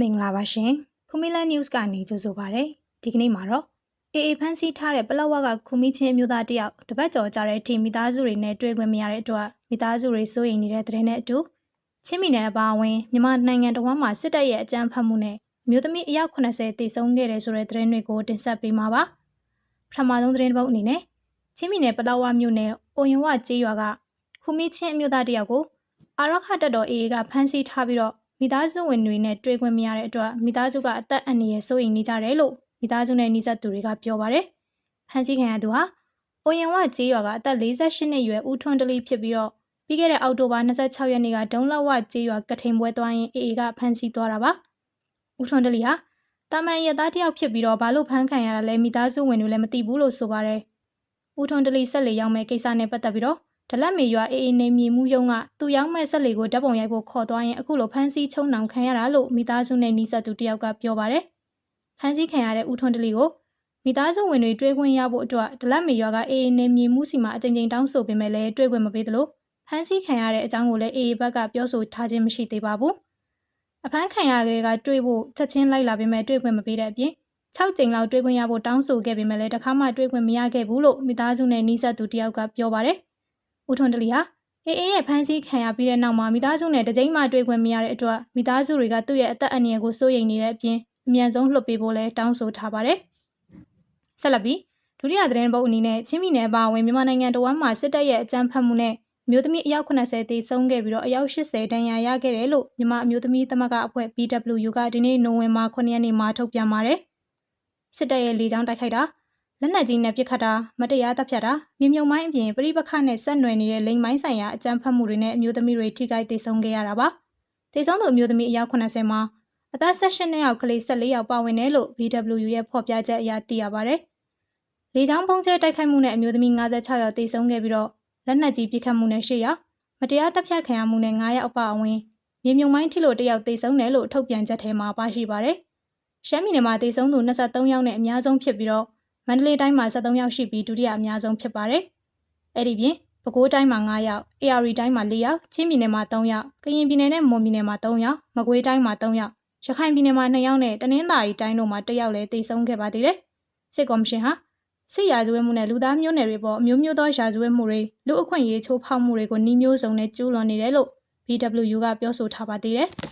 မင်္ဂလာပါရှင်ခူမီလာ news ကနေကြိုဆိုပါရစေဒီကနေ့မှာတော့အေအေဖန်စီထားတဲ့ပလောက်ကခူမီချင်းမျိုးသားတယောက်တပတ်ကျော်ကြာတဲ့ထင်မိသားစုတွေနဲ့တွေ့ခွင့်မရတဲ့အတွက်မိသားစုတွေစိုးရိမ်နေတဲ့တဲ့နဲ့အတူချင်းမီနယ်အပါအဝင်မြန်မာနိုင်ငံတော်မှာစစ်တပ်ရဲ့အကြမ်းဖက်မှုနဲ့အမျိုးသမီးအယောက်80တိစုံခဲ့တယ်ဆိုတဲ့သတင်းတွေကိုတင်ဆက်ပေးမှာပါပထမဆုံးသတင်းတစ်ပုဒ်အနေနဲ့ချင်းမီနယ်ပလောဝမြို့နယ်အိုရင်ဝကျေးရွာကခူမီချင်းအမျိုးသားတယောက်ကိုအာရခတက်တော်အေအေကဖမ်းဆီးထားပြီးတော့ မိသားစုဝင်တွေနဲ့တွေ့ခွင့်မရတဲ့အတွက်မိသားစုကအသက်အန္တရာယ်စိုးရိမ်နေကြတယ်လို့မိသားစုနဲ့နှိစက်သူတွေကပြောပါတယ်။ဖမ်းဆီးခံရသူဟာအိုရင်ဝကျေးရွာကအသက်48နှစ်အရွယ်ဦးထွန်းတလီဖြစ်ပြီးတော့ပြီးခဲ့တဲ့အောက်တိုဘာ26ရက်နေ့ကဒုံလောက်ဝကျေးရွာကထိန်ပွဲသွားရင်အေအေကဖမ်းဆီးသွားတာပါ။ဦးထွန်းတလီဟာတာမန်ရသားတယောက်ဖြစ်ပြီးတော့ဘာလို့ဖမ်းခံရတာလဲမိသားစုဝင်တွေလည်းမသိဘူးလို့ဆိုပါတယ်။ဦးထွန်းတလီဆက်လေရောက်မဲ့ကိစ္စနဲ့ပတ်သက်ပြီးတော့ ဒလက်မေရွာအေးအေးနေမြေမှုယုံကသူရောက်မဲ့ဆက်လေကိုဓာတ်ပုံရိုက်ဖို့ခေါ်သွားရင်အခုလိုဖမ်းဆီးချုံနှောင်ခံရတာလို့မိသားစုနဲ့နှိဆက်သူတယောက်ကပြောပါတယ်။ဖမ်းဆီးခံရတဲ့ဦးထွန်းတလီကိုမိသားစုဝင်တွေတွေ့ခွင့်ရဖို့အတွက်ဒလက်မေရွာကအေးအေးနေမြေမှုစီမှာအကြိမ်ကြိမ်တောင်းဆိုပေမဲ့လည်းတွေ့ခွင့်မပေးသလိုဖမ်းဆီးခံရတဲ့အကြောင်းကိုလည်းအေးအေးဘက်ကပြောဆိုထားခြင်းမရှိသေးပါဘူး။အဖမ်းခံရကလေးကတွေ့ဖို့ချက်ချင်းလိုက်လာပေမဲ့တွေ့ခွင့်မပေးတဲ့အပြင်6ကြိမ်လောက်တွေ့ခွင့်ရဖို့တောင်းဆိုခဲ့ပေမဲ့လည်းတစ်ခါမှတွေ့ခွင့်မရခဲ့ဘူးလို့မိသားစုနဲ့နှိဆက်သူတယောက်ကပြောပါတယ်။ ဦးထွန်းတလီဟာအေးအေးရဲ့ဖမ်းဆီးခံရပြီးတဲ့နောက်မှာမိသားစုနဲ့တကြိမ်မှတွေ့ခွင့်မရတဲ့အတွက်မိသားစုတွေကသူ့ရဲ့အသက်အန္တရာယ်ကိုစိုးရိမ်နေတဲ့အပြင်အမြန်ဆုံးလွှတ်ပေးဖို့လည်းတောင်းဆိုထားပါတယ်။ဆက်လက်ပြီးဒုတိယသတင်းပုတ်အနေနဲ့ချင်းပြည်နယ်ပါဝင်မြန်မာနိုင်ငံတော်မှာစစ်တပ်ရဲ့အကြမ်းဖက်မှုနဲ့မျိုးသမီးအယောက်80တေဆုံးခဲ့ပြီးတော့အယောက်80ဒဏ်ရာရခဲ့တယ်လို့မြန်မာအမျိုးသမီးသမဂ္ဂအဖွဲ့ BWU ကဒီနေ့နိုဝင်ဘာ9ရက်နေ့မှာထုတ်ပြန်ပါတယ်။စစ်တပ်ရဲ့လေကြောင်းတိုက်ခိုက်တာ လက်နက်ကြီးနဲ့ပစ်ခတ်တာမတရားတပ်ဖြတ်တာမြေမြုံမိုင်းအပြင်ပြိပခနဲ့ဆက်နွယ်နေတဲ့လိမ်မိုင်းဆိုင်ရာအကြမ်းဖက်မှုတွေနဲ့အမျိုးသမီးတွေထိခိုက်ဒေဆုံးခဲ့ရတာပါ။ဒေဆုံးသူအမျိုးသမီးအယောက်80မှာအသက်16နှစ်အောက်ကလေး14ယောက်ပါဝင်တယ်လို့ BWU ရဲ့ဖော်ပြချက်အရသိရပါဗျ။လေကြောင်းပုံကျဲတိုက်ခိုက်မှုနဲ့အမျိုးသမီး56ယောက်ဒေဆုံးခဲ့ပြီးတော့လက်နက်ကြီးပစ်ခတ်မှုနဲ့10ယောက်မတရားတပ်ဖြတ်ခံရမှုနဲ့9ယောက်အပါအဝင်မြေမြုံမိုင်းထိလို့တယောက်ဒေဆုံးတယ်လို့ထုတ်ပြန်ချက်ထဲမှာပါရှိပါတယ်။ရှမ်းပြည်နယ်မှာဒေဆုံးသူ23ယောက်နဲ့အများဆုံးဖြစ်ပြီးတော့ မန္တလေးတိုင်းမှာ73ယောက်ရှိပြီးဒုတိယအများဆုံးဖြစ်ပါတယ်။အဲ့ဒီပြင်ပဲခူးတိုင်းမှာ9ယောက်၊ AR တိုင်းမှာ4ယောက်၊ချင်းပြည်နယ်မှာ3ယောက်၊ကရင်ပြည်နယ်နဲ့မွန်ပြည်နယ်မှာ3ယောက်၊မကွေးတိုင်းမှာ3ယောက်၊ရခိုင်ပြည်နယ်မှာ2ယောက်နဲ့တနင်္သာရီတိုင်းတို့မှာ1ယောက်လည်းတိတ်ဆုံးခဲ့ပါသေးတယ်။စစ်ကော်မရှင်ဟာစစ်ရာဇဝတ်မှုနဲ့လူသားမျိုးနွယ်တွေပေါ်အမျိုးမျိုးသောရာဇဝတ်မှုတွေလူအခွင့်အရေးချိုးဖောက်မှုတွေကိုနှီးမျိုးစုံနဲ့ကျူးလွန်နေတယ်လို့ BWU ကပြောဆိုထားပါသေးတယ်။